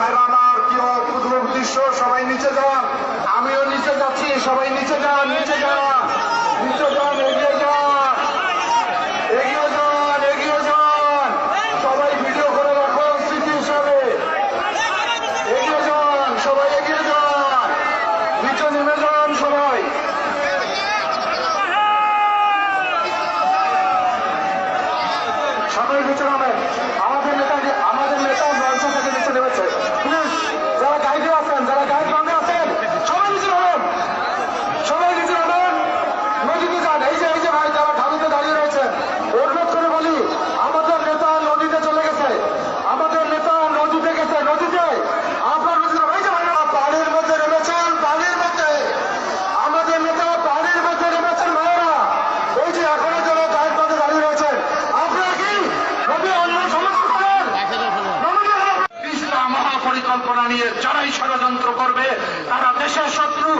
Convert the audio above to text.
ভাইরা আমার সবাই নিচে যান। আমিও নিচে যাচ্ছি, সবাই নিচে যান নিচে যান। নিচে যান, এগিয়ে যান। এগিয়ে যান এগিয়ে যান। সবাই ভিডিও করে রাখো হিসাবে। এগিয়ে যান, সবাই এগিয়ে যান। নিচে নেমে যান সবাই। সবাই নিচে পরিকল্পনা নিয়ে যারাই ষড়যন্ত্র করবে তারা দেশের শত্রু।